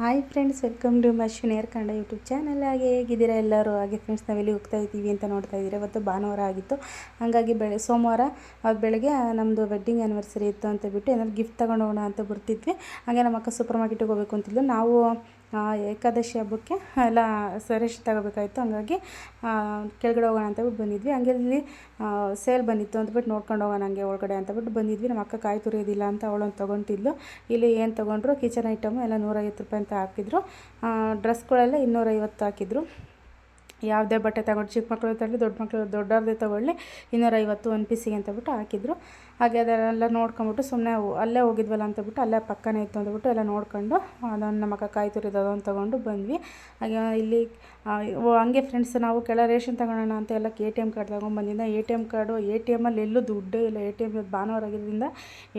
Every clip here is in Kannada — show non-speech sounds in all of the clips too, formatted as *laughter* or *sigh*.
ಹಾಯ್ ಫ್ರೆಂಡ್ಸ್ ವೆಲ್ಕಮ್ ಟು ಮಶ್ವಿನಿಯರ್ ಕನ್ನಡ ಯೂಟ್ಯೂಬ್ ಚಾನಲ್ ಹಾಗೆ ಹೇಗಿದ್ದೀರಾ ಎಲ್ಲರೂ? ಹಾಗೆ ಫ್ರೆಂಡ್ಸ್ ನಾವೆಲ್ಲಿ ಹೋಗ್ತಾ ಇದ್ದೀವಿ ಅಂತ ನೋಡ್ತಾ ಇದ್ದೀರಾ? ಇವತ್ತು ಭಾನುವಾರ ಆಗಿತ್ತು. ಹಾಗಾಗಿ ಬೆಳೆ, ಸೋಮವಾರ ಬೆಳಗ್ಗೆ ನಮ್ಮದು ವೆಡ್ಡಿಂಗ್ ಆ್ಯನಿವರ್ಸರಿ ಇತ್ತು ಅಂತ ಬಿಟ್ಟು ಏನಾದ್ರು ಗಿಫ್ಟ್ ತಗೊಂಡು ಹೋಗೋಣ ಅಂತ ಬರ್ತಿದ್ವಿ. ಹಾಗೆ ನಮ್ಮ ಅಕ್ಕ ಸೂಪರ್ ಮಾರ್ಕೆಟಿಗೆ ಹೋಗಬೇಕು ಅಂತಿದ್ಲು. ನಾವು ಏಕಾದಶಿ ಹಬ್ಬಕ್ಕೆ ಎಲ್ಲ ಸರೇಶ್ ತಗೋಬೇಕಾಗಿತ್ತು ಹಂಗಾಗಿ ಕೆಳಗಡೆ ಹೋಗೋಣ ಅಂತೇಳ್ಬಿಟ್ಟು ಬಿಟ್ಟು ಬಂದಿದ್ವಿ. ಹಂಗೆ ಇಲ್ಲಿ ಸೇಲ್ ಬಂದಿತ್ತು ಅಂದ್ಬಿಟ್ಟು ನೋಡ್ಕೊಂಡು ಹೋಗೋಣ ಹಂಗೆ ಒಳಗಡೆ ಅಂತಬಿಟ್ಟು ಬಂದಿದ್ವಿ. ನಮ್ಮ ಅಕ್ಕ ಕಾಯಿ ತುರಿಯೋದಿಲ್ಲ ಅಂತ ಅವಳೊಂದು ತೊಗೊತಿದ್ಲು ಇಲ್ಲಿ ಏನು ತೊಗೊಂಡ್ರು ಕಿಚನ್ ಐಟಮು ಎಲ್ಲ ನೂರೈವತ್ತು ರೂಪಾಯಿ ಅಂತ ಹಾಕಿದ್ರು. ಡ್ರೆಸ್ಗಳೆಲ್ಲ ಇನ್ನೂರೈವತ್ತು ಹಾಕಿದ್ರು. ಯಾವುದೇ ಬಟ್ಟೆ ತಗೊಂಡು ಚಿಕ್ಕ ಮಕ್ಕಳು ತಗೊಳ್ಳಿ ದೊಡ್ಡ ಮಕ್ಕಳು ದೊಡ್ಡವ್ರದ್ದೇ ತೊಗೊಳ್ಳಿ. ಇನ್ನೂರೈವತ್ತು ಒಂದು ಪೀಸಿಗೆ ಅಂತಬಿಟ್ಟು ಹಾಕಿದ್ರು. ಹಾಗೆ ಅದೆಲ್ಲ ನೋಡ್ಕೊಂಬಿಟ್ಟು ಸುಮ್ಮನೆ ಅಲ್ಲೇ ಹೋಗಿದ್ವಲ್ಲ ಅಂತಬಿಟ್ಟು ಅಲ್ಲೇ ಪಕ್ಕನೇ ಇತ್ತು ಅಂದ್ಬಿಟ್ಟು ಎಲ್ಲ ನೋಡ್ಕೊಂಡು ಅದನ್ನು ನಮ್ಮ ಅಕ್ಕ ಕಾಯಿ ತುರಿದು ಅದೊಂದು ತೊಗೊಂಡು ಬಂದ್ವಿ. ಹಾಗೆ ಇಲ್ಲಿ ಹಂಗೆ ಫ್ರೆಂಡ್ಸ್ ನಾವು ಕೆಳ ರೇಷನ್ ತಗೊಳ್ಳೋಣ ಅಂತ ಎಲ್ಲ A T M card ತೊಗೊಂಬಂದಿದ್ದ A T M card A T ಎಮ್ಮಲ್ಲಿ ಎಲ್ಲೂ ದುಡ್ಡೇ ಇಲ್ಲ. ಎ ಟಿ ಎಂ ಭಾನುವಾರ ಆಗಿದ್ದರಿಂದ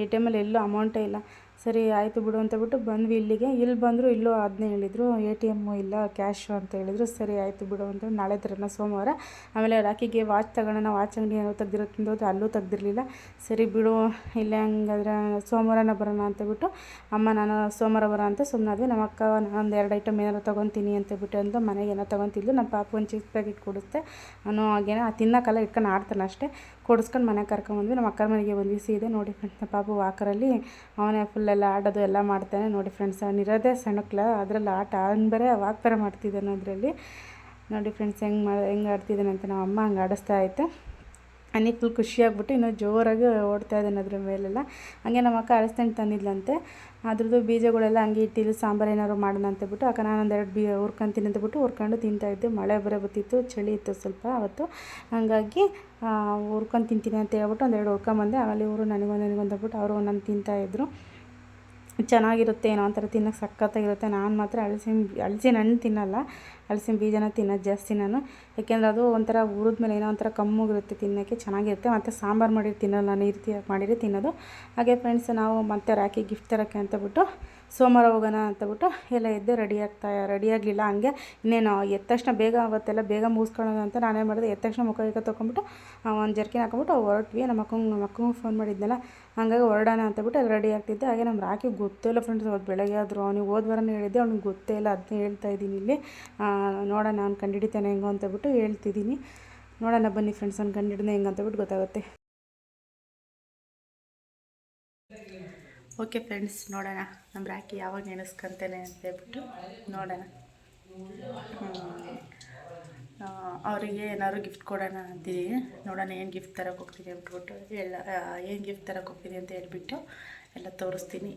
ಎ ಟಿ ಎಮ್ಮಲ್ಲಿ ಎಲ್ಲೂ ಅಮೌಂಟೇ ಇಲ್ಲ. ಸರಿ, ಆಯಿತು ಬಿಡು ಅಂತ ಬಿಟ್ಟು ಬಂದ್ವಿ ಇಲ್ಲಿಗೆ. ಇಲ್ಲಿ ಬಂದರು ಇಲ್ಲೋ ಅದನ್ನೇ ಹೇಳಿದರು, ಎ ಟಿ ಎಮ್ಮು ಇಲ್ಲ, ಕ್ಯಾಶು ಅಂತ ಹೇಳಿದರು, ಸರಿ, ಆಯಿತು ಬಿಡು ಅಂತ ನಾಳೆ ತರೋಣ ಸೋಮವಾರ. ಆಮೇಲೆ ರಾಕಿಗೆ ವಾಚ್ ತಗೊಳ್ಳೋಣ ವಾಚ್ ಅಂಗಡಿ ಏನೋ ತೆಗ್ದಿರೋ ಹೋದ್ರೆ ಅಲ್ಲೂ ತೆಗ್ದಿರಲಿಲ್ಲ. ಸರಿ ಬಿಡು, ಇಲ್ಲ ಹಂಗಾದ್ರೆ ಸೋಮವಾರನ ಬರೋಣ ಅಂತ ಬಿಟ್ಟು, ಅಮ್ಮ ನಾನು ಸೋಮವಾರ ಬರೋ ಅಂತ ಸುಮ್ಮನಾದ್ವಿ ನಮ್ಮ ಅಕ್ಕ ಒಂದು ಎರಡು ಐಟಮ್ ಏನಾರು ತೊಗೊತೀನಿ ಅಂತ ಬಿಟ್ಟು ಅಂತ ಮನೆಗೆ ಏನೋ ತೊಗೊತಿದ್ಲು. ನಮ್ಮ ಪಾಪ ಒಂದು ಚಿಪ್ಸ್ ಪ್ಯಾಕೆಟ್ ಕೊಡಿಸ್ತೆ ಅವನು ಹಾಗೇನೋ ತಿನ್ನೋಕಲ್ಲ ಇಟ್ಕೊಂಡು ಆಡ್ತಾನೆ ಅಷ್ಟೇ. ಕೊಡಿಸ್ಕೊಂಡು ಮನೆಗೆ ಕರ್ಕೊಂಬಂದ್ವಿ. ನಮ್ಮ ಅಕ್ಕರ ಮನೆಗೆ ಬಂದ್ವಿ ಇದೆ. ನೋಡಿ ಫ್ರೆಂಡ್ಸ್, ನಮ್ಮ ಪಾಪು ವಾಕರಲ್ಲಿ, ಅವನೇ ಫುಲ್ಲೆಲ್ಲ ಆಡೋದು ಎಲ್ಲ ಮಾಡ್ತಾನೆ ನೋಡಿ ಫ್ರೆಂಡ್ಸ್ ಅವನಿರೋದೇ ಸಣ್ಣಕ್ಲ ಅದರಲ್ಲಿ ಆಟ ಅವ್ನು ಬೇರೆ ಅವಾಗ ಥರ ಮಾಡ್ತಿದ್ದಾನೆ ಅದರಲ್ಲಿ. ನೋಡಿ ಫ್ರೆಂಡ್ಸ್, ಹೆಂಗೆ ಮಾ, ಹೆಂಗೆ ಆಡ್ತಿದ್ದಾನೆ ಅಂತ ನಮ್ಮ ಅಮ್ಮ ಹಂಗೆ ಆಡಿಸ್ತಾ ಐತೆ ಅನ್ನಿ ಫುಲ್ ಖುಷಿಯಾಗ್ಬಿಟ್ಟು ಇನ್ನೂ ಜೋರಾಗಿ ಓಡ್ತಾ ಇದ್ದಾನೆ ಅದ್ರ ಮೇಲೆಲ್ಲ. ಹಂಗೆ ನಮ್ಮ ಅಕ್ಕ ಅಳಸ್ತಾನೆ ತಂದಿದ್ಲಂತೆ. ಅದ್ರದ್ದು ಬೀಜಗಳೆಲ್ಲ ಹಂಗೆ ಇಟ್ಟಿಲ್ಲ ಸಾಂಬಾರು ಏನಾದ್ರು ಮಾಡೋಣ ಅಂತ ಬಿಟ್ಟು, ಅಕ್ಕ ನಾನು ಒಂದೆರಡು ಬೀ, ಹುರ್ಕೊಂತೀನಿ ಅಂತ ಬಿಟ್ಟು ಹುರ್ಕೊಂಡು ತಿಂತಾಯಿದ್ದೆ ಮಳೆ ಬರೋ ಬತ್ತಿತ್ತು ಚಳಿ ಇತ್ತು ಸ್ವಲ್ಪ ಅವತ್ತು. ಹಾಗಾಗಿ ಹುರ್ಕೊಂಡು ತಿಂತೀನಿ ಅಂತ ಹೇಳ್ಬಿಟ್ಟು ಒಂದೆರಡು ಹುರ್ಕೊಂಬಂದೆ. ಆಮೇಲೆ ಇವರು ನನಗೊಂದು ನನಗೊಂದು ಅಂದ್ಬಿಟ್ಟು ಅವರು ಒಂದೊಂದು ತಿಂತಾಯಿದ್ರು ಚೆನ್ನಾಗಿರುತ್ತೆ ಏನೋ ಒಂಥರ ತಿನ್ನೋಕೆ ಸಖತ್ತಾಗಿರುತ್ತೆ. ನಾನು ಮಾತ್ರ ಹಲಸಿನ ಹಲಸಿನ ಹಣ್ಣು ತಿನ್ನಲ್ಲ. ಹಲಸಿನ ಬೀಜನ ತಿನ್ನೋದು ಜಾಸ್ತಿ ನಾನು. ಯಾಕೆಂದರೆ ಅದು ಒಂಥರ ಹುರಿದ್ಮೇಲೆ ಏನೋ ಒಂಥರ ಕಮ್ಮಗಿರುತ್ತೆ ತಿನ್ನೋಕ್ಕೆ, ಚೆನ್ನಾಗಿರುತ್ತೆ. ಮತ್ತು ಸಾಂಬಾರು ಮಾಡಿ ತಿನ್ನಲ್ಲ, ನೀರು ತಿ ಮಾಡಿರಿ ತಿನ್ನೋದು. ಹಾಗೆ ಫ್ರೆಂಡ್ಸ್ ನಾವು ಮತ್ತೆ ರಾಕಿ ಗಿಫ್ಟ್ ತರೋಕ್ಕೆ ಅಂತ ಬಿಟ್ಟು ಸೋಮವಾರ ಹೋಗೋಣ ಅಂತ ಬಿಟ್ಟು ಎಲ್ಲ ಎದ್ದೆ ರೆಡಿ ಆಗ್ತಾ ರೆಡಿ ಆಗಲಿಲ್ಲ. ಹಂಗೆ ಇನ್ನೇನು, ಎದ್ದ ತಕ್ಷಣ ಬೇಗ ಅವತ್ತೆಲ್ಲ ಬೇಗ ಮುಗಿಸ್ಕೊಳ್ಳೋಣ ಅಂತ ನಾನೇ ಮಾಡಿದೆ. ಎದ್ದ ತಕ್ಷಣ ಮುಖ ಈಗ ತೊಗೊಂಬಿಟ್ಟು ಒಂದು ಜರ್ಕಿನ್ ಹಾಕೊಂಬಿಟ್ಟು ಹೊರಟ್ವಿ. ನಮ್ಮ ಅಕ್ಕಂಗೆ ನಮ್ಮ ಅಕ್ಕಂಗೆ ಫೋನ್ ಮಾಡಿದ್ನಲ್ಲ, ಹಂಗಾಗಿ ಹೊರಡೋಣ ಅಂತ ಬಿಟ್ಟು ಅಲ್ಲಿ ರೆಡಿ ಆಗ್ತಿದ್ದೆ ಹಾಗೆ ನಮ್ಮ ರಾಕಿ ಗೊತ್ತೇ ಇಲ್ಲ ಫ್ರೆಂಡ್ಸ್ ಅವತ್ತು ಬೆಳಗ್ಗೆ ಆದರೂ. ಅವನಿಗೆ ಹೋದ್ವಾರನೇ ಹೇಳಿದ್ದೆ, ಅವ್ನಿಗೆ ಗೊತ್ತೇ ಇಲ್ಲ, ಅದನ್ನೇ ಹೇಳ್ತಾ ಇದ್ದೀನಿ ಇಲ್ಲಿ. ನೋಡೋಣ ನೋಡೋಣ ಅವ್ನು ಕಂಡಿಡಿತಾನೆ ಹೆಂಗೋ ಅಂತ ಬಿಟ್ಟು ಹೇಳ್ತಿದ್ದೀನಿ. ನೋಡೋಣ ಬನ್ನಿ ಫ್ರೆಂಡ್ಸ್ ಅವ್ನು ಕಂಡಿಡಿದ ಹೆಂಗೆ ಅಂತ ಬಿಟ್ಟು ಗೊತ್ತಾಗುತ್ತೆ. ಓಕೆ ಫ್ರೆಂಡ್ಸ್ ನೋಡೋಣ. ನಮ್ಮ ರಾಕಿ ಯಾವಾಗ ನೆನೆಸ್ಕೊತೇನೆ ಅಂತ ಹೇಳ್ಬಿಟ್ಟು ನೋಡೋಣ. ಅವರಿಗೆ ಏನಾದ್ರು ಗಿಫ್ಟ್ ಕೊಡೋಣ ಅಂತೀನಿ ನೋಡೋಣ ಏನು ಗಿಫ್ಟ್ ತರಕ್ಕೆ ಹೋಗ್ತೀನಿ ಅಂದ್ಬಿಟ್ಟು ಎಲ್ಲ ಏನು ಗಿಫ್ಟ್ ತರಕ್ಕೆ ಹೋಗ್ತೀನಿ ಅಂತ ಹೇಳ್ಬಿಟ್ಟು ಎಲ್ಲ ತೋರಿಸ್ತೀನಿ.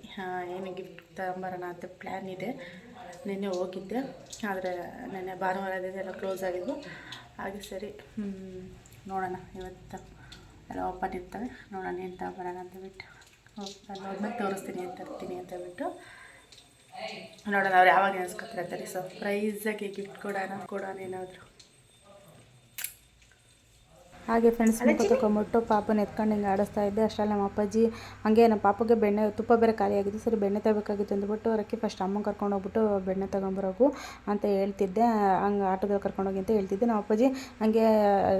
ಏನು ಗಿಫ್ಟ್ ತಗೊಂಬರೋಣ ಅಂತ ಪ್ಲ್ಯಾನ್ ಇದೆ. ನಿನ್ನೆ ಹೋಗಿದ್ದೆ. ಆದರೆ ನೆನ್ನೆ ಭಾನುವಾರದಿಂದ ಎಲ್ಲ ಕ್ಲೋಸ್ ಆಗಿದ್ದು ಹಾಗೆ ಸರಿ. ನೋಡೋಣ, ಇವತ್ತು ಎಲ್ಲ ಓಪನ್ ಇರ್ತವೆ. ನೋಡೋಣ ಏನು ತಗೊಂಬರೋಣ ಅಂತ ಬಿಟ್ಟು ಅಲ್ಲಿ ಹೋದ್ಮೇಲೆ ತೋರಿಸ್ತೀನಿ ಅಂತ ತರ್ತೀನಿ ಅಂತ ಹೇಳ್ಬಿಟ್ಟು. ನೋಡೋಣ ಅವ್ರು ಯಾವಾಗ ನೆನೆಸ್ಕೊತಾರೆ ಸೊ ಸರ್ಪ್ರೈಸಾಗಿ ಗಿಫ್ಟ್ ಕೊಡೋಣ ಕೊಡೋಣ ಏನಾದರೂ. ಹಾಗೆ ಫ್ರೆಂಡ್ಸ್ ಮುಖ ತೊಗೊಂಬಿಟ್ಟು ಪಾಪನ ಎತ್ಕೊಂಡು ಹಿಂಗೆ ಆಡಿಸ್ತಾ ಇದ್ದೆ. ಅಷ್ಟರಲ್ಲಿ ನಮ್ಮ ಅಪ್ಪಾಜಿ ಹಂಗೆ ನಮ್ಮ ಪಾಪಗೆ ಬೆಣ್ಣೆ ತುಪ್ಪ ಬೇರೆ ಖಾಲಿ ಆಗಿತ್ತು. ಸರಿ ಬೆಣ್ಣೆ ತಗೋಬೇಕಾಗಿತ್ತು ಅಂದ್ಬಿಟ್ಟು ಅದಕ್ಕೆ ಫಸ್ಟ್ ಅಮ್ಮ ಕರ್ಕೊಂಡು ಹೋಗ್ಬಿಟ್ಟು ಬೆಣ್ಣೆ ತೊಗೊಂಬರೋಗು ಅಂತ ಹೇಳ್ತಿದ್ದೆ. ಹಂಗೆ ಆಟೋದಲ್ಲಿ ಕರ್ಕೊಂಡೋಗಿ ಅಂತ ಹೇಳ್ತಿದ್ದೆ. ನಮ್ಮ ಅಪ್ಪಾಜಿ ಹಂಗೆ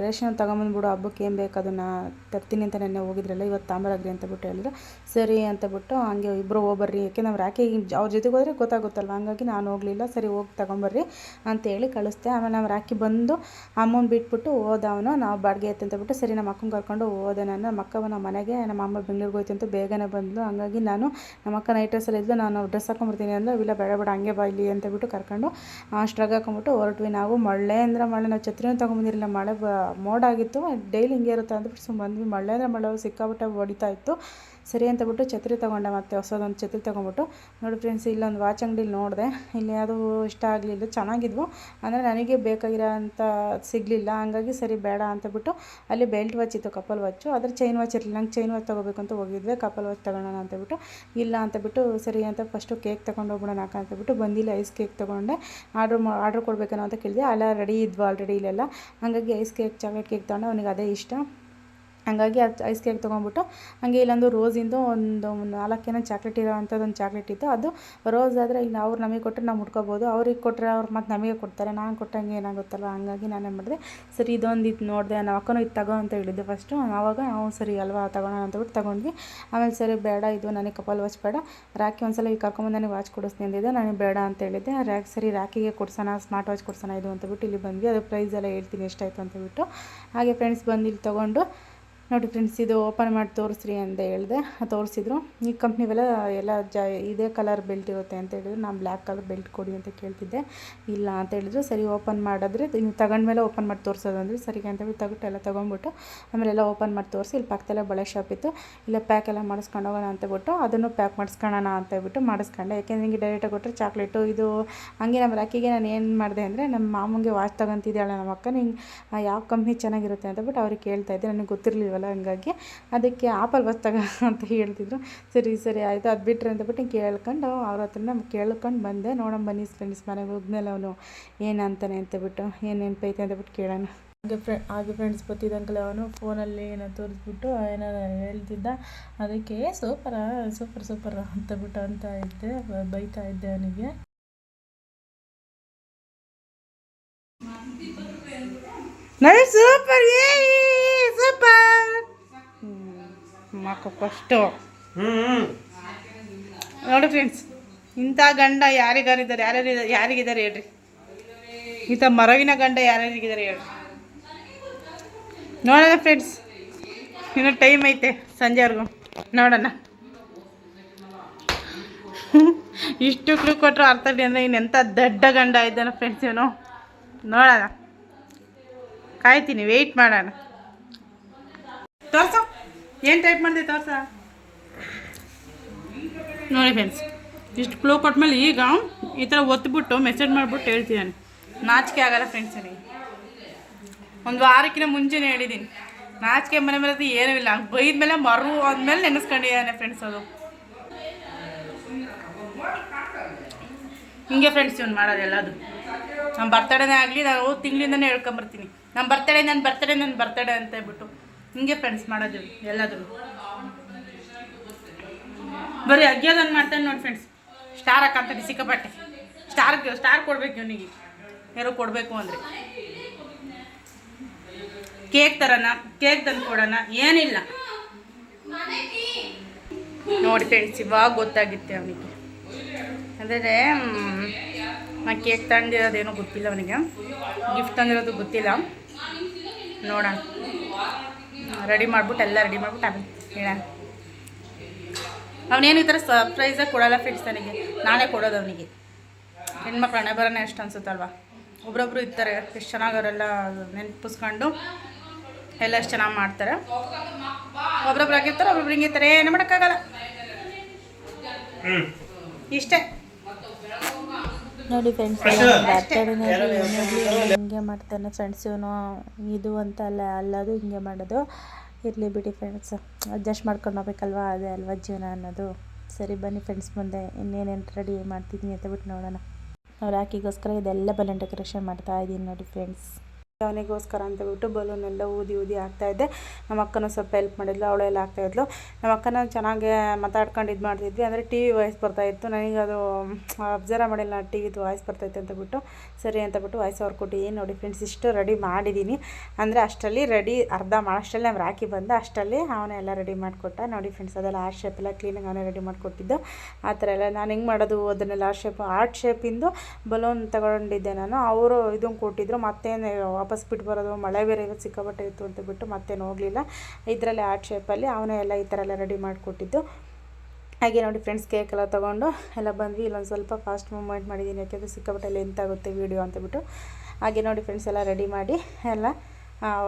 ರೇಷನ್ ತೊಗೊಂಬಂದ್ಬಿಡು ಹಬ್ಬಕ್ಕೆ ಏನು ಬೇಕು ಅದನ್ನು ತರ್ತೀನಿ ಅಂತ ನೆನ್ನೆ ಹೋಗಿದ್ರಲ್ಲ ಇವತ್ತು ತಾಂಬರಾಗ್ರಿ ಅಂತ ಬಿಟ್ಟು ಹೇಳಿದ್ರು. ಸರಿ ಅಂತ ಬಿಟ್ಟು ಹಂಗೆ ಇಬ್ಬರು ಹೋಗ್ಬರ್ರಿ, ಯಾಕೆ ನಾವು ರಾಖಿ ಅವ್ರ ಜೊತೆಗೆ ಹೋದರೆ ಗೊತ್ತಾಗುತ್ತಲ್ಲ ಹಂಗಾಗಿ ನಾನು ಹೋಗಲಿಲ್ಲ, ಸರಿ ಹೋಗಿ ತಗೊಂಬರ್ರಿ ಅಂತೇಳಿ ಕಳಿಸ್ದೆ. ಆಮೇಲೆ ನಾವು ರಾಖಿ ಬಂದು ಅಮ್ಮನ ಬಿಟ್ಬಿಟ್ಟು ಹೋದ ಅವನು ನಾವು ಬಾಡಿಗೆ ಐತೆ ಅಂತ ಬಿಟ್ಟು ಸರಿ ನಮ್ಮ ಅಕ್ಕನ ಕರ್ಕೊಂಡು ಹೋದೆ ನಾನು. ನಮ್ಮ ಅಕ್ಕ ನಮ್ಮ ಮನೆಗೆ, ನಮ್ಮ ಅಮ್ಮ ಬೆಂಗ್ಳೂರಿಗೆ ಹೋಯ್ತು ಅಂತ ಬೇಗನೆ ಬಂದಳು ಹಂಗಾಗಿ ನಾನು ನಮ್ಮ ಅಕ್ಕ ನೈಟ್ ಡ್ರೆಸ್ಸಲ್ಲಿ ಇದ್ದು ನಾನು ಡ್ರೆಸ್ ಹಾಕೊಂಬರ್ತೀನಿ ಅಂದ್ರೆ ಇಲ್ಲ, ಬೇಡ ಬೇಡ, ಹಂಗೆ ಬಾ ಇಲ್ಲಿ ಅಂತ ಬಿಟ್ಟು ಕರ್ಕೊಂಡು ಸ್ಟ್ರಗ್ ಹಾಕೊಂಬಿಟ್ಟು ಹೊರಟ್ವಿ ನಾವು. ಮಳೆ ಅಂದ್ರೆ ಮಳೆ ನಾವು ಛತ್ರಿನೂ ತೊಗೊಂಬಂದಿರಲಿಲ್ಲ. ಮಳೆ ಮೋಡ ಆಗಿತ್ತು, ಡೈಲಿ ಹಿಂಗೆ ಇರುತ್ತೆ ಅಂದ್ಬಿಟ್ಟು ಸುಮ್ಮನೆ ಬಂದ್ವಿ. ಮಳೆ ಅಂದರೆ ಮಳೆ ಸಿಕ್ಕಾಬಿಟ್ಟೆ ಹೊಡಿತಾ ಇತ್ತು. ಸರಿ ಅಂತ ಬಿಟ್ಟು ಛತ್ರಿ ತೊಗೊಂಡೆ ಮತ್ತೆ ಹೊಸದೊಂದು ಛತ್ರಿ ತೊಗೊಂಬಿಟ್ಟು ನೋಡಿ ಫ್ರೆಂಡ್ಸ್ ಇಲ್ಲೊಂದು ವಾಚ್ ಅಂಗಡಿಲಿ ನೋಡಿದೆ. ಇಲ್ಲಿ ಅದು ಇಷ್ಟ ಆಗಲಿಲ್ಲ, ಚೆನ್ನಾಗಿದ್ವು. ಅಂದರೆ ನನಗೆ ಬೇಕಾಗಿರೋ ಅಂಥ ಸಿಗಲಿಲ್ಲ. ಹಂಗಾಗಿ ಸರಿ ಬೇಡ ಅಂತ ಬಿಟ್ಟು ಅಲ್ಲಿ ಬೆಲ್ಟ್ ವಾಚ್ ಇತ್ತು ಕಪಲ್ ವಾಚು ಅದ್ರ ಚೈನ್ ವಾಚ್ ಇರಲಿಲ್ಲ. ನಂಗೆ ಚೈನ್ ವಾಚ್ ತೊಗೋಬೇಕು ಅಂತ ಹೋಗಿದ್ವಿ ಕಪಲ್ ವಾಚ್ ತೊಗೊಳೋಣ ಅಂತ ಇಲ್ಲ ಅಂತ ಬಿಟ್ಟು ಸರಿ ಅಂತ ಫಸ್ಟು ಕೇಕ್ ತೊಗೊಂಡು ಹೋಗ್ಬಿಡೋಣ ಅಕ್ಕ ಅಂತ ಬಂದಿಲ್ಲ ಐಸ್ ಕೇಕ್ ತೊಗೊಂಡೆ. ಆರ್ಡ್ರ್ ಮಾ ಆರ್ಡ್ರ್ ಕೊಡಬೇಕೇನೋ ಅಂತ ಕೇಳಿದೆ. ಅಲ್ಲ ರೆಡಿ ಇದ್ವು ಆಲ್ರೆಡಿ ಇಲ್ಲೆಲ್ಲ. ಹಾಗಾಗಿ ಐಸ್ ಕೇಕ್ ಚಾಕ್ಲೇಟ್ ಕೇಕ್ ತೊಗೊಂಡು. ಅವನಿಗೆ ಅದೇ ಇಷ್ಟ. ಹಂಗಾಗಿ ಅದು ಐಸ್ ಕೇಕ್ ತೊಗೊಂಬಿಟ್ಟು ಹಂಗೆ ಇಲ್ಲೊಂದು ರೋಸಿಂದು ಒಂದು ನಾಲ್ಕೇನೋ ಚಾಕ್ಲೇಟ್ ಇರೋ ಅಂಥದ್ದೊಂದು ಚಾಕ್ಲೇಟ್ ಇತ್ತು. ಅದು ರೋಸ್ ಆದರೆ ಈಗ ಅವ್ರು ನಮಗೆ ಕೊಟ್ಟರೆ ನಾವು ಮುಟ್ಕೋಬೋದು. ಅವ್ರಿಗೆ ಕೊಟ್ಟರೆ ಅವ್ರು ಮತ್ತು ನಮಗೆ ಕೊಡ್ತಾರೆ. ನಾನು ಕೊಟ್ಟಂಗೆ ಏನಾಗುತ್ತಲ್ಲ ಹಂಗಾಗಿ ನಾನೇನು ಮಾಡಿದೆ, ಸರಿ ಇದೊಂದು ಇದು ನೋಡಿದೆ, ನಾವು ಅಕ್ಕನೂ ಇದು ತಗೋ ಅಂತ ಹೇಳಿದ್ದೆ ಫಸ್ಟು ಆವಾಗ ನಾವು ಸರಿ ಅಲ್ವಾ, ತಗೋಣ ಅಂತಬಿಟ್ಟು ತೊಗೊಂಡ್ವಿ. ಆಮೇಲೆ ಸರಿ ಬೇಡ, ಇದು ನನಗೆ ಕಪಲ್ ವಾಚ್ ಬೇಡ. ರಾಕಿ ಒಂದ್ಸಲ ಈಗ ಕರ್ಕೊಂಬಂದು ನನಗೆ ವಾಚ್ ಕೊಡಿಸ್ತೀನಿ ಅಂದಿದ್ದೆ, ನನಗೆ ಬೇಡ ಅಂತ ಹೇಳಿದ್ದೆ. ರ್ಯಾಕ್ ಸರಿ ರ್ಯಾಕಿಗೆ ಕೊಡ್ಸೋಣ ಸ್ಮಾರ್ಟ್ ವಾಚ್ ಕೊಡ್ಸೋಣ ಇದು ಅಂತಬಿಟ್ಟು ಇಲ್ಲಿ ಬಂದ್ವಿ. ಅದು ಪ್ರೈಸ್ ಎಲ್ಲ ಹೇಳ್ತೀನಿ ಎಷ್ಟಾಯಿತು ಅಂತ ಬಿಟ್ಟು. ಹಾಗೆ ಫ್ರೆಂಡ್ಸ್ ಬಂದು ಇಲ್ಲಿ ತೊಗೊಂಡು ನೋಡಿ ಫ್ರೆಂಡ್ಸ್ ಇದು ಓಪನ್ ಮಾಡಿ ತೋರಿಸ್ರಿ ಅಂತ ಹೇಳಿದೆ. ತೋರಿಸಿದ್ರು. ಈ ಕಂಪ್ನಿವೆಲ್ಲ ಎಲ್ಲ ಜ, ಇದೇ ಕಲರ್ ಬೆಲ್ಟ್ ಇರುತ್ತೆ ಅಂತ ಹೇಳಿದ್ರು. ನಾನು ಬ್ಲ್ಯಾಕ್ ಕಲರ್ ಬೆಲ್ಟ್ ಕೊಡಿ ಅಂತ ಕೇಳ್ತಿದ್ದೆ. ಇಲ್ಲ ಅಂತ ಹೇಳಿದ್ರು. ಸರಿ ಓಪನ್ ಮಾಡಿದ್ರೆ ನೀವು ತಗೊಂಡ್ಮೇಲೆ ಓಪನ್ ಮಾಡಿ ತೋರಿಸೋದು ಅಂದರೆ ಸರಿ ಅಂತ ಹೇಳಿ ತಗೊಟ್ಟು ಎಲ್ಲ ತೊಗೊಂಬಿಟ್ಟು ಆಮೇಲೆ ಎಲ್ಲ ಓಪನ್ ಮಾಡಿ ತೋರಿಸಿ, ಇಲ್ಲಿ ಪಕ್ಕದಲ್ಲೇ ಬಳೆ ಶಾಪ್ ಇತ್ತು. ಇಲ್ಲ ಪ್ಯಾಕ್ ಎಲ್ಲ ಮಾಡಿಸ್ಕೊಂಡು ಹೋಗೋಣ ಅಂತ ಬಿಟ್ಟು ಅದನ್ನು ಪ್ಯಾಕ್ ಮಾಡಿಸ್ಕೊಳ್ಳೋಣ ಅಂತ ಹೇಳ್ಬಿಟ್ಟು ಮಾಡಿಸ್ಕೊಂಡೆ. ಯಾಕೆಂದ್ರೆ ನಿಮಗೆ ಡೈರೆಕ್ಟಾಗಿ ಕೊಟ್ಟರೆ ಚಾಕ್ಲೇಟು ಇದು ಹಂಗೆ ನಮ್ಮ ರಾಕಿಗೆ ನಾನು ಏನು ಮಾಡಿದೆ ಅಂದರೆ ನಮ್ಮ ಮಾಮೂಗೆ ವಾಚ್ ತಗೊಂತಿದ್ದಾಳೆ ನಮ್ಮ ಅಕ್ಕ ನಿಂಗೆ ಯಾವ ಕಂಪ್ನಿ ಚೆನ್ನಾಗಿರುತ್ತೆ ಅಂತ ಬಿಟ್ಟು ಅವ್ರಿಗೆ ಕೇಳ್ತಾ ಇದ್ದೆ. ನನಗೆ ಗೊತ್ತಿರಲಿಲ್ವಲ್ಲ ಹಂಗಾಗಿ ಅದಕ್ಕೆ ಆಪಲ್ ಬಸ್ತಾಗ ತಗೋ *laughs* ಅಂತ ಹೇಳ್ತಿದ್ರು. ಸರಿ ಸರಿ ಆಯಿತು ಅದು ಬಿಟ್ಟರೆ ಅಂತ ಬಿಟ್ಟು ಕೇಳ್ಕೊಂಡು ಅವ್ರ ಹತ್ರನ ಕೇಳ್ಕೊಂಡು ಬಂದೆ. ನೋಡೋಣ ಬನ್ನಿ ಫ್ರೆಂಡ್ಸ್ ಮನೆಗೆ ಹೋದ್ಮೇಲೆ ಅವನು ಏನಂತಾನೆ ಅಂತ ಬಿಟ್ಟು ಏನು ನೆನಪೈತೆ ಅಂತ ಬಿಟ್ಟು ಕೇಳೋಣ. ಹಾಗೆ ಫ್ರೆ ಹಾಗೆ ಫ್ರೆಂಡ್ಸ್ ಗೊತ್ತಿದ್ದಂಗೆ ಅವನು ಫೋನಲ್ಲಿ ಏನೋ ತೋರಿಸ್ಬಿಟ್ಟು ಏನೋ ಹೇಳ್ತಿದ್ದ. ಅದಕ್ಕೆ ಸೂಪರ ಸೂಪರ್ ಸೂಪರ್ ಅಂತ ಬಿಟ್ಟು ಅಂತ ಇದ್ದೆ ಬೈತಾ ಇದ್ದೆ ಅವನಿಗೆ. ಸೂಪರ್ ಏ ಫಸ್ಟು ನೋಡಿ ಫ್ರೆಂಡ್ಸ್ ಇಂಥ ಗಂಡ ಯಾರಿಗಾರಿದ್ದಾರೆ? ಯಾರ್ಯಾರು ಯಾರಿಗಿದ್ದಾರೆ ಹೇಳ್ರಿ. ಇಂಥ ಮರವಿನ ಗಂಡ ಯಾರ್ಯಾರಿಗಿದ್ದಾರೆ ಹೇಳ್ರಿ. ನೋಡೋಣ ಫ್ರೆಂಡ್ಸ್ ಇನ್ನೂ ಟೈಮ್ ಐತೆ ಸಂಜೆವರೆಗೂ. ನೋಡೋಣ. ಇಷ್ಟು ಕ್ಲೂ ಕೊಟ್ಟರು ಅರ್ಥ ಅಂದರೆ ಎಂಥ ದೊಡ್ಡ ಗಂಡ ಇದ್ದಾನೆ ಫ್ರೆಂಡ್ಸ್ ಇವನು. ನೋಡೋಣ. ಕಾಯ್ತೀನಿ ವೆಯ್ಟ್ ಮಾಡೋಣ. ತೋರ್ಸು. ಏನು ಟೈಪ್ ಮಾಡಿದೆ ತೋರ್ಸ. ನೋಡಿ ಫ್ರೆಂಡ್ಸ್ ಇಷ್ಟು ಕ್ಲೂ ಕೊಟ್ಮೇಲೆ ಈಗ ಈ ಥರ ಒತ್ಬಿಟ್ಟು ಮೆಸೇಜ್ ಮಾಡಿಬಿಟ್ಟು ಹೇಳ್ತಿದ್ದಾನೆ ನಾಚಿಕೆ ಆಗಲ್ಲ ಫ್ರೆಂಡ್ಸ್ ನನಗೆ ಒಂದು ವಾರಕ್ಕಿಂತ ಮುಂಚೆನೇ ಹೇಳಿದ್ದೀನಿ ನಾಚಿಕೆ ಮನೆ ಮೇಲೆ ಅದು ಏನೂ ಇಲ್ಲ. ಬೈದ ಮೇಲೆ ಮರು ಆದ್ಮೇಲೆ ನೆನೆಸ್ಕೊಂಡಿದ್ದಾನೆ ಫ್ರೆಂಡ್ಸ್ ಅದು ಹಿಂಗೆ ಫ್ರೆಂಡ್ಸ್ ಇವ್ನು ಮಾಡೋದು ಎಲ್ಲದು. ನಮ್ಮ ಬರ್ತಡೇನೇ ಆಗಲಿ, ನಾನು ತಿಂಗಳಿಂದನೇ ಹೇಳ್ಕೊಂಬರ್ತೀನಿ. ನಮ್ಮ ಬರ್ತಡೇ ನನ್ನ ಬರ್ತಡೇ ನನ್ನ ಬರ್ತಡೇ ಅಂತ ಹೇಳ್ಬಿಟ್ಟು. ಹಿಂಗೆ ಫ್ರೆಂಡ್ಸ್ ಮಾಡೋದು, ಎಲ್ಲಾದರೂ. ಬರೀ ಅಗ್ಯೋದನ್ನು ಮಾಡ್ತಾನೆ ನೋಡಿ ಫ್ರೆಂಡ್ಸ್ ಸ್ಟಾರ್ ಹಾಕಂತಾನೆ ಸಿಕ್ಕಾಪಟ್ಟೆ. ಸ್ಟಾರ್ ಸ್ಟಾರ್ ಕೊಡ್ಬೇಕು ಇವನಿಗೆ. ಯಾರೋ ಕೊಡಬೇಕು ಅಂದರೆ. ಕೇಕ್ ತರೋಣ ಕೇಕ್ ತಂದು ಕೊಡೋಣ, ಏನಿಲ್ಲ. ನೋಡಿ ಫ್ರೆಂಡ್ಸ್ ಇವಾಗ ಗೊತ್ತಾಗಿತ್ತೆ ಅವನಿಗೆ. ಅಂದರೆ ನಾ ಕೇಕ್ ತಂದಿರೋದೇನೋ ಗೊತ್ತಿಲ್ಲ ಅವನಿಗೆ. ಗಿಫ್ಟ್ ತಂದಿರೋದು ಗೊತ್ತಿಲ್ಲ. ನೋಡೋಣ. ರೆಡಿ ಮಾಡ್ಬಿಟ್ಟು ಎಲ್ಲ ರೆಡಿ ಮಾಡ್ಬಿಟ್ಟು ಆಮೇಲೆ ಹೇಳೋಣ. ಅವನೇನು ಈ ಥರ ಸರ್ಪ್ರೈಸಾಗಿ ಕೊಡಲ್ಲ ಫ್ರೆಂಡ್ಸ್ ನನಗೆ ನಾನೇ ಕೊಡೋದು ಅವನಿಗೆ. ಹೆಣ್ಮಕ್ಳು ಹಣೆ ಬರೋಣ ಎಷ್ಟು ಅನ್ಸುತ್ತಲ್ವ? ಒಬ್ರೊಬ್ರು ಇರ್ತಾರೆ ಎಷ್ಟು ಚೆನ್ನಾಗಿ ಅವರೆಲ್ಲ ನೆನಪಿಸ್ಕೊಂಡು ಎಲ್ಲ ಎಷ್ಟು ಚೆನ್ನಾಗಿ ಮಾಡ್ತಾರೆ. ಒಬ್ರೊಬ್ರು ಆಗಿರ್ತಾರೆ ಒಬ್ರೊಬ್ರು ಹಿಂಗಿರ್ತಾರೆ ಏನು ಮಾಡೋಕ್ಕಾಗಲ್ಲ. ಇಷ್ಟೇ. ನೋಡಿ ಫ್ರೆಂಡ್ಸ್ ಹಿಂಗೆ ಮಾಡ್ತಾನೆ ಫ್ರೆಂಡ್ಸ್ ಇವನು. ಇದು ಅಂತ ಅಲ್ಲ ಅಲ್ಲದು ಹಿಂಗೆ ಮಾಡೋದು. ಇರಲಿ ಬಿಡಿ ಫ್ರೆಂಡ್ಸ್ ಅಡ್ಜಸ್ಟ್ ಮಾಡ್ಕೊಂಡು ಹೋಗ್ಬೇಕಲ್ವಾ? ಅದೇ ಅಲ್ವಾ ಜೀವನ ಅನ್ನೋದು. ಸರಿ ಬನ್ನಿ ಫ್ರೆಂಡ್ಸ್ ಮುಂದೆ. ಇನ್ನೇನೇನು ರೆಡಿ ಮಾಡ್ತಿದ್ದೀನಿ ಅಂತ ಬಿಟ್ಟು ನೋಡೋಣ. ಅವ್ರು ರಾಕಿಗೋಸ್ಕರ ಇದೆಲ್ಲ ಬಲೂನ್ ಡೆಕೋರೇಷನ್ ಮಾಡ್ತಾ ಇದ್ದೀನಿ ನೋಡಿ ಫ್ರೆಂಡ್ಸ್ ಅವನಿಗೋಸ್ಕರ ಅಂತ ಬಿಟ್ಟು ಬಲೂನ್ ಎಲ್ಲ ಊದಿ ಊದಿ ಹಾಕ್ತಾಯಿದ್ದೆ ನಮ್ಮ ಅಕ್ಕನೂ ಸ್ವಲ್ಪ ಹೆಲ್ಪ್ ಮಾಡಿದ್ಲು ಅವಳೆಲ್ಲ ಹಾಕ್ತಾಯಿದ್ಲು ನಮ್ಮ ಅಕ್ಕನ ಚೆನ್ನಾಗಿ ಮಾತಾಡ್ಕೊಂಡು ಇದು ಮಾಡ್ತಿದ್ವಿ. ಅಂದರೆ ಟಿ ವಿ ವಾಯ್ಸ್ ಬರ್ತಾಯಿತ್ತು ನನಗೆ ಅದು ಅಬ್ಸರ್ವ್ ಮಾಡಿಲ್ಲ ಟಿ ವಿದು ವಾಯ್ಸ್ ಬರ್ತೈತೆ ಅಂತ ಬಿಟ್ಟು. ಸರಿ ಅಂತ ಬಿಟ್ಟು ವಾಯ್ಸ್ ಅವ್ರು ಕೊಟ್ಟಿದ್ದೀನಿ ನೋಡಿ ಫ್ರೆಂಡ್ಸ್ ಇಷ್ಟು ರೆಡಿ ಮಾಡಿದ್ದೀನಿ ಅಂದರೆ ಅಷ್ಟರಲ್ಲಿ ರೆಡಿ ಅರ್ಧ ಮಾಡೋಷ್ಟರಲ್ಲಿ ನಾವು ರಾಕಿ ಬಂದ. ಅಷ್ಟರಲ್ಲಿ ಅವನೆಲ್ಲ ರೆಡಿ ಮಾಡಿಕೊಟ್ಟ. ನೋಡಿ ಫ್ರೆಂಡ್ಸ್ ಅದೆಲ್ಲ ಆರ್ಟ್ ಶೇಪ್ ಎಲ್ಲ ಕ್ಲೀನಾಗಿ ಅವನೇ ರೆಡಿ ಮಾಡಿಕೊಟ್ಟಿದ್ದು. ಆ ಥರ ಎಲ್ಲ ನಾನು ಹೆಂಗೆ ಮಾಡೋದು, ಅದನ್ನೆಲ್ಲ ಆರ್ಟ್ ಶೇಪ್ ಆರ್ಟ್ ಶೇಪಿಂದು ಬಲೂನ್ ತಗೊಂಡಿದ್ದೆ ನಾನು. ಅವರು ಇದನ್ನು ಕೊಟ್ಟಿದ್ರು. ಮತ್ತೇನು ವಾಪಸ್ ಬಿಟ್ಟು ಬರೋದು ಮಳೆ ಬೇರೆ ಇವತ್ತು ಸಿಕ್ಕಾಪಟ್ಟೆ ಇತ್ತು ಅಂತ ಬಿಟ್ಟು ಮತ್ತೇನು ಹೋಗಲಿಲ್ಲ. ಇದರಲ್ಲಿ ಆರ್ಟ್ ಶೇಪಲ್ಲಿ ಅವನೇ ಎಲ್ಲ ಈ ಥರ ಎಲ್ಲ ರೆಡಿ ಮಾಡಿಕೊಟ್ಟಿದ್ದು. ಹಾಗೆ ನೋಡಿ ಫ್ರೆಂಡ್ಸ್ ಕೇಕ್ ಎಲ್ಲ ತೊಗೊಂಡು ಎಲ್ಲ ಬಂದ್ವಿ. ಇಲ್ಲೊಂದು ಸ್ವಲ್ಪ ಫಾಸ್ಟ್ ಮೂಮೆಂಟ್ ಮಾಡಿದ್ದೀನಿ ಯಾಕೆಂದರೆ ಸಿಕ್ಕಾಪಟ್ಟೆ ಲೆಂತ್ ಆಗುತ್ತೆ ವೀಡಿಯೋ ಅಂತ ಬಿಟ್ಟು. ಹಾಗೆ ನೋಡಿ ಫ್ರೆಂಡ್ಸ್ ಎಲ್ಲ ರೆಡಿ ಮಾಡಿ ಎಲ್ಲ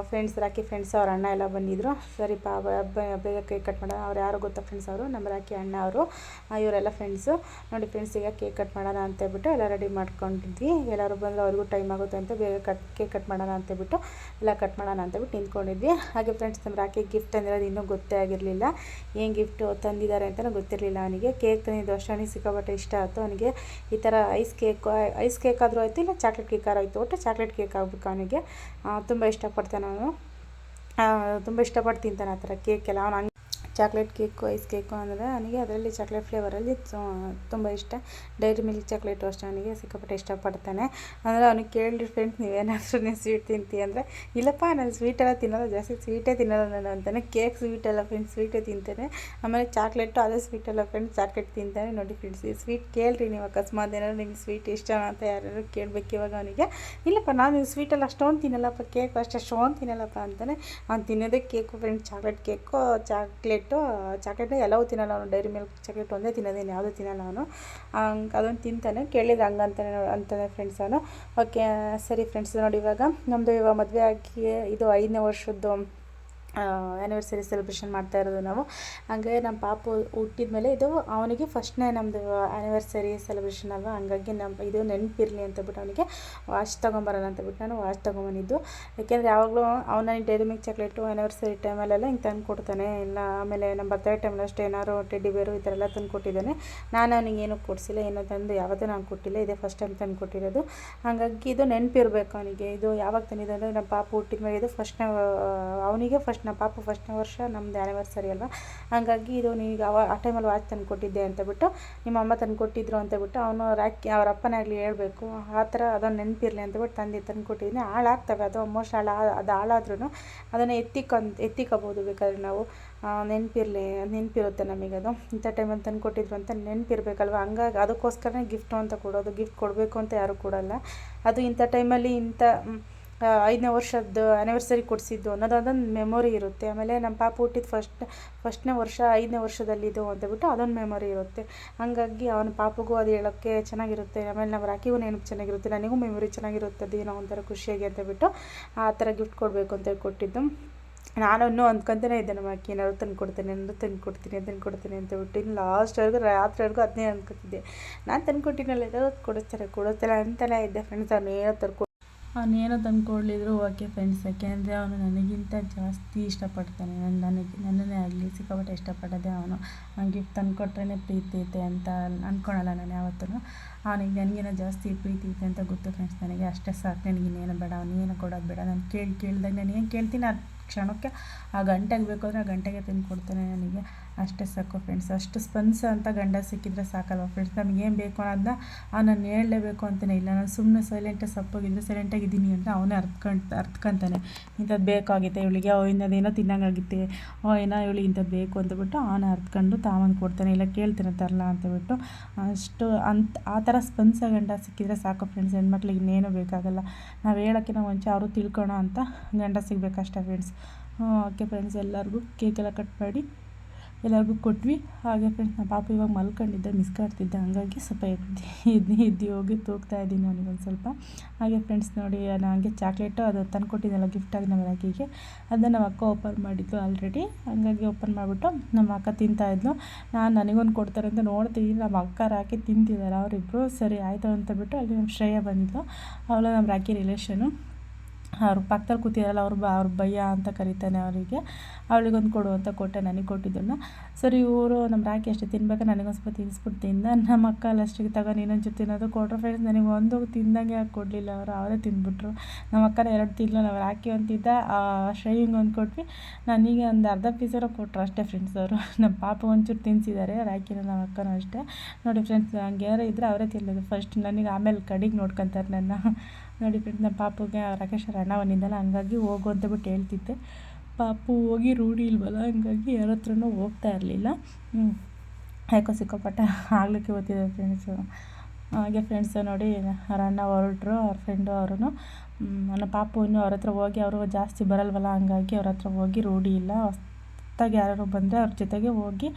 ಫ್ರೆಂಡ್ಸ್ ರಾಕಿ ಫ್ರೆಂಡ್ಸ್ ಅವ್ರ ಅಣ್ಣ ಎಲ್ಲ ಬಂದಿದ್ದರು ಸರಿ ಪಾ ಬ- ಬೇಗ ಕೇಕ್ ಕಟ್ ಮಾಡೋಣ ಅವ್ರು ಯಾರು ಗೊತ್ತಾ ಫ್ರೆಂಡ್ಸ್ ಅವರು? ನಮ್ಮ ರಾಕಿ ಅಣ್ಣ ಅವರು. ಇವರೆಲ್ಲ ಫ್ರೆಂಡ್ಸು ನೋಡಿ ಫ್ರೆಂಡ್ಸ್ ಈಗ ಕೇಕ್ ಕಟ್ ಮಾಡೋಣ ಅಂತ ಹೇಳ್ಬಿಟ್ಟು ಎಲ್ಲ ರೆಡಿ ಮಾಡ್ಕೊಂಡಿದ್ವಿ. ಎಲ್ಲರೂ ಬಂದರೆ, ಅವ್ರಿಗೂ ಟೈಮ್ ಆಗುತ್ತೆ ಅಂತ ಬೇಗ ಕಟ್ ಕೇಕ್ ಕಟ್ ಮಾಡೋಣ ಅಂತ ಹೇಳ್ಬಿಟ್ಟು ಎಲ್ಲ ಕಟ್ ಮಾಡೋಣ ಅಂತ ಬಿಟ್ಟು ನಿಂತ್ಕೊಂಡಿದ್ವಿ. ಹಾಗೆ ಫ್ರೆಂಡ್ಸ್ ನಮ್ಮ ರಾಕಿ ಗಿಫ್ಟ್ ಅಂದಿರೋದು ಇನ್ನೂ ಗೊತ್ತೇ ಆಗಿರಲಿಲ್ಲ. ಏನು ಗಿಫ್ಟ್ ತಂದಿದ್ದಾರೆ ಅಂತಲೂ ಗೊತ್ತಿರಲಿಲ್ಲ ಅವನಿಗೆ. ಕೇಕ್ ತಂದಿದ್ದು ಅಷ್ಟೇ ಸಿಕ್ಕಾಪಟ್ಟೆ ಇಷ್ಟ ಆಯಿತು. ಅವನಿಗೆ ಈ ಥರ ಐಸ್ ಕೇಕ್ ಐಸ್ ಕೇಕ್ ಆದರೂ ಆಯಿತು, ಇಲ್ಲ ಚಾಕ್ಲೇಟ್ ಕೇಕ್ ಆಯಿತು. ಒಟ್ಟು ಚಾಕ್ಲೇಟ್ ಕೇಕ್ ಆಗಬೇಕು ಅವನಿಗೆ. ತುಂಬ ಇಷ್ಟಪಡ್ತಾನೆ ಅವನು ತುಂಬ ಇಷ್ಟಪಟ್ಟು ತಿಂತಾನೆ ಆ ಥರ ಕೇಕ್ ಎಲ್ಲ. ಅವ್ನು ಹಂಗೆ ಚಾಕ್ಲೇಟ್ ಕೇಕು, ಐಸ್ ಕೇಕು ಅಂದರೆ ಅವನಿಗೆ ಅದರಲ್ಲಿ ಚಾಕ್ಲೇಟ್ ಫ್ಲೇವರಲ್ಲಿ ತುಂಬ ಇಷ್ಟ. ಡೈರಿ ಮಿಲ್ಕ್ ಚಾಕ್ಲೇಟು ಅಷ್ಟೇ ಅವನಿಗೆ ಸಿಕ್ಕಾಪಟ್ಟೆ ಇಷ್ಟಪಡ್ತಾನೆ. ಅಂದರೆ ಅವ್ನಿಗೆ ಕೇಳಿ ಫ್ರೆಂಡ್ಸ್, ನೀವೇನಾದರೂ ನೀವು ಸ್ವೀಟ್ ತಿಂತೀಯ? ಅಂದರೆ, ಇಲ್ಲಪ್ಪ, ನಾನು ಸ್ವೀಟೆಲ್ಲ ತಿನ್ನೋಲ್ಲ, ಜಾಸ್ತಿ ಸ್ವೀಟೇ ತಿನ್ನೋಲ್ಲ ನಾನು ಅಂತಾನೆ. ಕೇಕ್ ಸ್ವೀಟೆಲ್ಲ ಫ್ರೆಂಡ್ಸ್, ಸ್ವೀಟೇ ತಿಂತಾನೆ. ಆಮೇಲೆ ಚಾಕ್ಲೇಟು ಅದೇ ಸ್ವೀಟೆಲ್ಲ ಫ್ರೆಂಡ್ಸ್, ಚಾಕ್ಲೇಟ್ ತಿಂತಾನೆ. ನೋಡಿ ಫ್ರೆಂಡ್ಸ್, ಈ ಸ್ವೀಟ್ ಕೇಳಿರಿ ನೀವು, ಅಕಸ್ಮಾತ್ ಏನಾದ್ರು ನಿಮ್ಗೆ ಸ್ವೀಟ್ ಇಷ್ಟ ಅಂತ ಯಾರು ಕೇಳಬೇಕು ಇವಾಗ ಅವನಿಗೆ. ಇಲ್ಲಪ್ಪ, ನಾನು ಸ್ವೀಟೆಲ್ಲ ಅಷ್ಟೊಂದು ತಿನ್ನಲ್ಲಪ್ಪ, ಕೇಕ್ ಅಷ್ಟೇ, ಅಷ್ಟೊಂದು ತಿನ್ನಲ್ಲಪ್ಪ ಅಂತಾನೆ. ಅವ್ನು ತಿನ್ನೋದೇ cake, friends, chocolate cake, chocolate chocolate ಎಲ್ಲವೂ ತಿನ್ನಲ್ಲ ಅವನು. ಡೈರಿ ಮಿಲ್ಕ್ ಚಾಕ್ಲೇಟ್ ಒಂದೇ ತಿನ್ನೋದೇನು ಯಾವುದೂ ತಿನ್ನಲ್ಲ ಅವನು. ಹಂಗೆ ಅದೊಂದು ತಿಂತಾನೆ, ಕೇಳಿದ ಹಂಗೆ ಅಂತಾನೆ ಅಂತಾನೆ ಫ್ರೆಂಡ್ಸ್ ಅವನು. ಓಕೆ ಸರಿ ಫ್ರೆಂಡ್ಸ್ ನೋಡಿ ಇವಾಗ ನಮ್ಮದು ಇವಾಗ ಮದುವೆ ಆಗಿ ಇದು ಐದನೇ ವರ್ಷದ್ದು ಆ್ಯನಿವರ್ಸರಿ ಸೆಲೆಬ್ರೇಷನ್ ಮಾಡ್ತಾ ಇರೋದು ನಾವು. ಹಂಗೆ ನಮ್ಮ ಪಾಪು ಹುಟ್ಟಿದ ಮೇಲೆ ಇದು ಅವನಿಗೆ ಫಸ್ಟ್ನೇ ನಮ್ಮದು ಆ್ಯನಿವರ್ಸರಿ ಸೆಲೆಬ್ರೇಷನ್ ಅಲ್ವಾ? ಹಂಗಾಗಿ ನಮ್ಮ ಇದು ನೆನಪಿರಲಿ ಅಂತ ಬಿಟ್ಟು ಅವನಿಗೆ ವಾಚ್ ತೊಗೊಂಬರೋಣ ಅಂತ ಬಿಟ್ಟು ನಾನು ವಾಚ್ ತೊಗೊಂಬಂದಿದ್ದು. ಯಾಕೆಂದರೆ ಯಾವಾಗಲೂ ಅವನ ಡೈರಿ ಮಿಲ್ಕ್ ಚಾಕ್ಲೇಟು ಆ್ಯನಿವರ್ಸರಿ ಟೈಮಲ್ಲೆಲ್ಲ ಹಿಂಗೆ ತಂದು ಕೊಡ್ತಾನೆ. ಇಲ್ಲ, ಆಮೇಲೆ ನಮ್ಮ ಬರ್ತಡೇ ಟೈಮಲ್ಲಿ ಅಷ್ಟೇ ಏನಾದ್ರು ಟೆಡ್ಡಿ ಬೇರು ಈ ಥರ ಎಲ್ಲ ತಂದು ಕೊಟ್ಟಿದ್ದಾನೆ. ನಾನು ಅವನಿಗೆ ಏನೂ ಕೊಡಿಸಿಲ್ಲ, ಏನೋ ತಂದು ಯಾವತ್ತೂ ನಾನು ಕೊಟ್ಟಿಲ್ಲ. ಇದೇ ಫಸ್ಟ್ ಟೈಮ್ ತಂದು ಕೊಟ್ಟಿರೋದು. ಹಾಗಾಗಿ ಇದು ನೆನಪಿರ್ಬೇಕು ಅವನಿಗೆ. ಇದು ಯಾವಾಗ ತಂದಿದ್ದು ಅಂದರೆ ನಮ್ಮ ಪಾಪು ಹುಟ್ಟಿದ ಮೇಲೆ ಇದು ಫಸ್ಟ್ನೇ ಅವನಿಗೆ ಫಸ್ಟ್ ನಮ್ಮ ಪಾಪ ಫಸ್ಟ್ನೇ ವರ್ಷ ನಮ್ಮದು ಆ್ಯನಿವರ್ಸರಿ ಅಲ್ವಾ? ಹಾಗಾಗಿ ಇದು ನೀವು ಅವ, ಆ ಟೈಮಲ್ಲಿ ವಾಚ್ ತಂದು ಕೊಟ್ಟಿದ್ದೆ ಅಂತ ಬಿಟ್ಟು, ನಿಮ್ಮ ಅಮ್ಮ ತಂದು ಕೊಟ್ಟಿದ್ರು ಅಂತ ಬಿಟ್ಟು, ಅವನು ರಾಕಿ, ಅವ್ರ ಅಪ್ಪನೇ ಆಗಲಿ ಹೇಳ್ಬೇಕು, ಆ ಥರ ಅದನ್ನು ನೆನಪಿರಲಿ ಅಂತ ಬಿಟ್ಟು ತಂದು ತಂದು ಕೊಟ್ಟಿದ್ದೀನಿ. ಹಾಳಾಗ್ತವೆ, ಅದು ಆಲ್ಮೋಸ್ಟ್ ಹಾಳು, ಅದು ಹಾಳಾದ್ರೂ ಅದನ್ನು ಎತ್ತಿಕೊಂತ ಎತ್ತಿಕೋಬೋದು ಬೇಕಾದ್ರೆ ನಾವು. ನೆನಪಿರಲಿ, ನೆನಪಿರುತ್ತೆ ನಮಗೆ ಅದು. ಇಂಥ ಟೈಮಲ್ಲಿ ತಂದು ಕೊಟ್ಟಿದ್ರು ಅಂತ ನೆನಪಿರ್ಬೇಕಲ್ವ? ಹಂಗಾಗಿ ಅದಕ್ಕೋಸ್ಕರನೇ ಗಿಫ್ಟು ಅಂತ ಕೊಡೋದು ಗಿಫ್ಟ್ ಕೊಡಬೇಕು ಅಂತ ಯಾರೂ ಕೊಡಲ್ಲ. ಅದು ಇಂಥ ಟೈಮಲ್ಲಿ ಇಂಥ ಐದನೇ ವರ್ಷದ್ದು ಆ್ಯನಿವರ್ಸರಿ ಕೊಡಿಸಿದ್ದು ಅನ್ನೋದು ಅದೊಂದು ಮೆಮೊರಿ ಇರುತ್ತೆ. ಆಮೇಲೆ ನಮ್ಮ ಪಾಪು ಹುಟ್ಟಿದ ಫಸ್ಟ್ ಫಸ್ಟ್ನೇ ವರ್ಷ, ಐದನೇ ವರ್ಷದಲ್ಲಿದ್ದು ಅಂತಬಿಟ್ಟು ಅದೊಂದು ಮೆಮೊರಿ ಇರುತ್ತೆ. ಹಾಗಾಗಿ ಅವನ ಪಾಪಗೂ ಅದು ಹೇಳೋಕ್ಕೆ ಚೆನ್ನಾಗಿರುತ್ತೆ. ಆಮೇಲೆ ನಮ್ಮ ರಾಕಿಗೂ ನೆನಪು ಚೆನ್ನಾಗಿರುತ್ತೆ ನನಗೂ ಮೆಮೊರಿ ಚೆನ್ನಾಗಿರುತ್ತೆ ಏನೋ ಒಂಥರ ಖುಷಿಯಾಗಿ ಅಂತ ಬಿಟ್ಟು ಆ ಥರ ಗಿಫ್ಟ್ ಕೊಡಬೇಕು ಅಂತ ಕೊಟ್ಟಿದ್ದು ನಾನು ಇನ್ನೂ ಅಂದ್ಕೊಂತಾನೆ ಇದ್ದೆ ನಮ್ಮ ಅಕ್ಕಿ ಏನಾದ್ರು ತಂದು ಕೊಡ್ತೇನೆ, ಏನಾದ್ರು ತಂದು ಕೊಡ್ತೀನಿ ತಂದು ಕೊಡ್ತೀನಿ ಅಂತ ಬಿಟ್ಟು ಇನ್ನು ಲಾಸ್ಟ್ವರೆಗೂ ರಾತ್ರಿವರೆಗೂ ಅದನ್ನೇ ಅಂದ್ಕೊತಿದ್ದೆ ನಾನು ತಂದು ಕೊಟ್ಟಿನಲ್ಲ ಏನೋ ಕೊಡಿಸ್ತಾರೆ ಕೊಡುತ್ತಲ್ಲ ಅಂತಲೇ ಇದ್ದೆ. ಫ್ರೆಂಡ್ಸ್ ಅವ್ನು ಏನೋ ತರ್ಕೊ ಅವನೇನೋ ತಂದು ಓಕೆ ಫ್ರೆಂಡ್ಸ್ ಯಾಕೆಂದರೆ ಅವನು ನನಗಿಂತ ಜಾಸ್ತಿ ಇಷ್ಟಪಡ್ತಾನೆ. ನನ್ನ ನನಗೆ, ನನ್ನನ್ನೇ ಆಗಲಿ, ಸಿಕ್ಕಾಪಟ್ಟೆ ಇಷ್ಟಪಡೋದೇ ಅವನು ಗಿಫ್ಟ್ ತಂದು ಕೊಟ್ರೇ ಪ್ರೀತಿ ಐತೆ ಅಂತ ಅಂದ್ಕೊಳಲ್ಲ ನಾನು ಯಾವತ್ತೂ ಅವನಿಗೆ ನನಗೇನೋ ಜಾಸ್ತಿ ಪ್ರೀತಿ ಐತೆ ಅಂತ ಗೊತ್ತು ಫ್ರೆಂಡ್ಸ್ ನನಗೆ ಅಷ್ಟೇ ಸಾಕು. ನನಗೆ ಇನ್ನೇನು ಬೇಡ ಅವನೇನು ಕೊಡೋದು ಬೇಡ. ನಾನು ಕೇಳಿ, ಕೇಳಿದಾಗ ನಾನು ಏನು ಕೇಳ್ತೀನಿ ಆ ಕ್ಷಣಕ್ಕೆ ಆ ಗಂಟೆಗೆ ಬೇಕು ಅಂದರೆ ಆ ಗಂಟೆಗೆ ತಂದು ನನಗೆ. ಅಷ್ಟೇ ಸಾಕು ಫ್ರೆಂಡ್ಸ್ ಅಷ್ಟು ಸ್ಪಂದಿಸ ಅಂತ ಗಂಡ ಸಿಕ್ಕಿದ್ರೆ ಸಾಕಲ್ವ ಫ್ರೆಂಡ್ಸ್ ನಮಗೇನು ಬೇಕು ಅನ್ನೋದನ್ನ ನಾನು ಹೇಳಲೇಬೇಕು ಅಂತಲೇ ಇಲ್ಲ. ನಾನು ಸುಮ್ಮನೆ ಸೈಲೆಂಟಾಗಿ ಸಪ್ಪೋಗಿದ್ರೆ ಸೈಲೆಂಟಾಗಿದ್ದೀನಿ ಅಂತ ಅವನೇ ಅರ್ತ್ಕೊಂತ ಅರ್ತ್ಕೊಂತಾನೆ. ಇಂಥದ್ದು ಬೇಕಾಗಿತ್ತೆ ಇವಳಿಗೆ. ಓ ಇನ್ನದೇನೋ ತಿನ್ನಂಗಾಗಿತ್ತೆ. ಓ, ಏನೋ ಇವಳಿಗೆ ಇಂಥದ್ದು ಬೇಕು ಅಂತಬಿಟ್ಟು ಅವನೇ ಅರ್ತ್ಕೊಂಡು ತಾವಂದು ಕೊಡ್ತಾನೆ. ಇಲ್ಲ, ಕೇಳ್ತಾನೆ ತರಲ ಅಂತಬಿಟ್ಟು ಅಷ್ಟು ಅಂತ, ಆ ಥರ ಸ್ಪಂದಿಸ ಗಂಡ ಸಿಕ್ಕಿದ್ರೆ ಸಾಕು ಫ್ರೆಂಡ್ಸ್ ಹೆಣ್ಮಕ್ಳಿಗೆ ಇನ್ನೇನು ಬೇಕಾಗಲ್ಲ. ನಾವು ಹೇಳೋಕ್ಕಿಂತ ಮುಂಚೆ ಅವರು ತಿಳ್ಕೊಳೋ ಅಂತ ಗಂಡ ಸಿಗಬೇಕಷ್ಟೇ ಫ್ರೆಂಡ್ಸ್ ಓಕೆ ಫ್ರೆಂಡ್ಸ್ ಎಲ್ಲರಿಗೂ ಕೇಕೆಲ್ಲ ಕಟ್ ಮಾಡಿ ಎಲ್ಲರಿಗೂ ಕೊಟ್ವಿ. ಹಾಗೆ ಫ್ರೆಂಡ್ಸ್ ನಮ್ಮ ಪಾಪ ಇವಾಗ ಮಲ್ಕೊಂಡಿದ್ದೆ ಮಿಸ್ಕಾಡ್ತಿದ್ದೆ ಹಂಗಾಗಿ ಸ್ವಲ್ಪ ಎದ್ದು ಎದ್ದು ಹೋಗಿ ತೂಗ್ತಾ ಇದ್ದೀನಿ ಅವನಿಗೆ ಒಂದು ಸ್ವಲ್ಪ. ಹಾಗೆ ಫ್ರೆಂಡ್ಸ್ ನೋಡಿ ನನಗೆ ಚಾಕ್ಲೇಟು ಅದು ತಂದು ಕೊಟ್ಟಿದ್ದೆಲ್ಲ ಗಿಫ್ಟಾಗಿ ನಮ್ಮ ರಾಕಿಗೆ ಅದನ್ನು ನಮ್ಮ ಅಕ್ಕ ಓಪನ್ ಮಾಡಿದ್ದು ಆಲ್ರೆಡಿ ಹಂಗಾಗಿ ಓಪನ್ ಮಾಡಿಬಿಟ್ಟು ನಮ್ಮ ಅಕ್ಕ ತಿಂತಾಯಿದ್ಲು ನಾನು ನನಗೊಂದು ಕೊಡ್ತಾರೆ ಅಂತ ನೋಡ್ತೀನಿ. ನಮ್ಮ ಅಕ್ಕ ರಾಕಿ ತಿಂತಿದ್ದಾರೆ ಅವರಿಬ್ಬರು ಸರಿ, ಆಯಿತು ಅಂತ ಬಿಟ್ಟು ಅಲ್ಲಿ ನಮ್ಮ ಶ್ರೇಯ ಬಂದಿದ್ಲು. ಅವಳು ನಮ್ಮ ರಾಕಿ ರಿಲೇಷನು ಅವ್ರ ಪಕ್ಕದಲ್ಲಿ ಕೂತಿರಲ್ಲ, ಅವ್ರು ಬ ಅವ್ರ ಭಯ್ಯ ಅಂತ ಕರಿತಾನೆ ಅವರಿಗೆ. ಅವಳಿಗೊಂದು ಕೊಡು ಅಂತ ಕೊಟ್ಟೆ, ನನಗೆ ಕೊಟ್ಟಿದ್ದನ್ನು. ಸರಿ, ಇವರು ನಮ್ಮ ರಾಕಿ ಅಷ್ಟೇ ತಿನ್ಬೇಕು? ನನಗೊಂದು ಸ್ವಲ್ಪ ತಿನ್ನಿಸ್ಬಿಟ್ಟು ತಿಂದ ನಮ್ಮ ಅಕ್ಕ ಅಷ್ಟಿಗೆ ತಗೋ, ನೀನೊಂದು ತಿನ್ನೋದು. ಕೊಟ್ಟರು ಫ್ರೆಂಡ್ಸ್ ನನಗೆ ಒಂದು ತಿಂದಂಗೆ ಯಾಕೆ ಕೊಡಲಿಲ್ಲ ಅವರು? ಅವರೇ ತಿಂದ್ಬಿಟ್ರು. ನಮ್ಮ ಅಕ್ಕನ ಎರಡು ತಿನ್ನಲು ನಾವು ರಾಕಿ ಅಂತಿದ್ದ ತಿಂದ ಶ್ರೇಯಿಂಗ್ ಒಂದು ಕೊಟ್ವಿ. ನನಗೆ ಒಂದು ಅರ್ಧ ಪೀಸರೋ ಕೊಟ್ಟರು ಅಷ್ಟೇ ಫ್ರೆಂಡ್ಸ್ ಅವರು. ನಮ್ಮ ಪಾಪ ಒಂಚೂರು ತಿನ್ನಿಸಿದ್ದಾರೆ ರಾಕಿನ ನಮ್ಮ ಅಕ್ಕನೂ ಅಷ್ಟೇ. ನೋಡಿ ಫ್ರೆಂಡ್ಸ್ ಹಂಗೆ ಯಾರೋ ಇದ್ದರೆ ಅವರೇ ತಿನ್ನೋದು ಫಸ್ಟ್ ನನಗೆ ಆಮೇಲೆ ಕಡೆಗೆ ನೋಡ್ಕೊತಾರೆ ನನ್ನ. ನೋಡಿ ಫ್ರೆಂಡ್ಸ್ ನಮ್ಮ ಪಾಪುಗೆ ರಾಕೇಶ್ ಅವ್ರ ಅಣ್ಣ ಬಂದಿದ್ದಲ್ಲ, ಹಂಗಾಗಿ ಹೋಗು ಅಂತ ಬಿಟ್ಟು ಹೇಳ್ತಿದ್ದೆ. ಪಾಪು ಹೋಗಿ ರೂಢಿ ಇಲ್ವಲ್ಲ, ಹಂಗಾಗಿ ಯಾರ ಹತ್ರನೂ ಹೋಗ್ತಾ ಇರಲಿಲ್ಲ. ಯಾಕೋ ಸಿಕ್ಕಾಪಟ್ಟೆ ಆಗ್ಲಿಕ್ಕೆ ಓದ್ತಿದ್ದೆ ಫ್ರೆಂಡ್ಸು ಹಾಗೆ ಫ್ರೆಂಡ್ಸ್ ನೋಡಿ, ಅವ್ರ ಅಣ್ಣ ಹೊರಟ್ರು, ಅವ್ರ ಫ್ರೆಂಡು ಅವರು ನನ್ನ ಪಾಪು ಇನ್ನೂ ಅವ್ರ ಹತ್ರ ಹೋಗಿ, ಅವರು ಜಾಸ್ತಿ ಬರಲ್ವಲ್ಲ, ಹಂಗಾಗಿ ಅವ್ರ ಹತ್ರ ಹೋಗಿ ರೂಢಿ ಇಲ್ಲ. ಹೊಸ್ದಾಗಿ ಯಾರು ಬಂದರೆ ಅವ್ರ ಜೊತೆಗೆ ಹೋಗಿ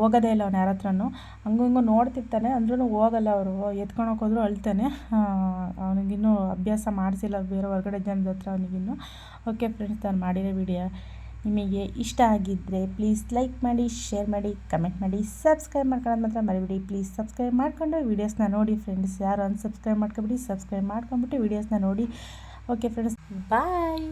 ಹೋಗೋದೇ ಇಲ್ಲ ಅವ್ನು ಯಾರ ಹತ್ರನೂ ಹಂಗೂ ಹಿಂಗೂ ನೋಡ್ತಿರ್ತಾನೆ ಅಂದ್ರೂ ಹೋಗಲ್ಲ ಅವರು. ಎತ್ಕೊಳಕ್ಕೆ ಹೋದರೂ ಅಳ್ತಾನೆ. ಅವನಿಗಿನ್ನೂ ಅಭ್ಯಾಸ ಮಾಡಿಸಿಲ್ಲ ಬೇರೆ ಹೊರಗಡೆ ಜನದ ಹತ್ರ ಅವನಿಗಿನ್ನೂ ಓಕೆ ಫ್ರೆಂಡ್ಸ್ ನಾನು ಮಾಡಿರೋ ವಿಡಿಯೋ ನಿಮಗೆ ಇಷ್ಟ ಆಗಿದ್ದರೆ ಪ್ಲೀಸ್ ಲೈಕ್ ಮಾಡಿ ಶೇರ್ ಮಾಡಿ ಕಮೆಂಟ್ ಮಾಡಿ ಸಬ್ಸ್ಕ್ರೈಬ್ ಮಾಡ್ಕೊಳ್ಳೋದು ಮಾತ್ರ ಮರಿಬಿಡಿ. ಪ್ಲೀಸ್ ಸಬ್ಸ್ಕ್ರೈಬ್ ಮಾಡಿಕೊಂಡು ವೀಡಿಯೋಸ್ನ ನೋಡಿ ಫ್ರೆಂಡ್ಸ್ ಯಾರು ಅನ್ಸಬ್ಸ್ಕ್ರೈಬ್ ಮಾಡ್ಕೊಬಿಡಿ ಸಬ್ಸ್ಕ್ರೈಬ್ ಮಾಡ್ಕೊಂಬಿಟ್ಟು ವೀಡಿಯೋಸ್ನ ನೋಡಿ. Okay friends bye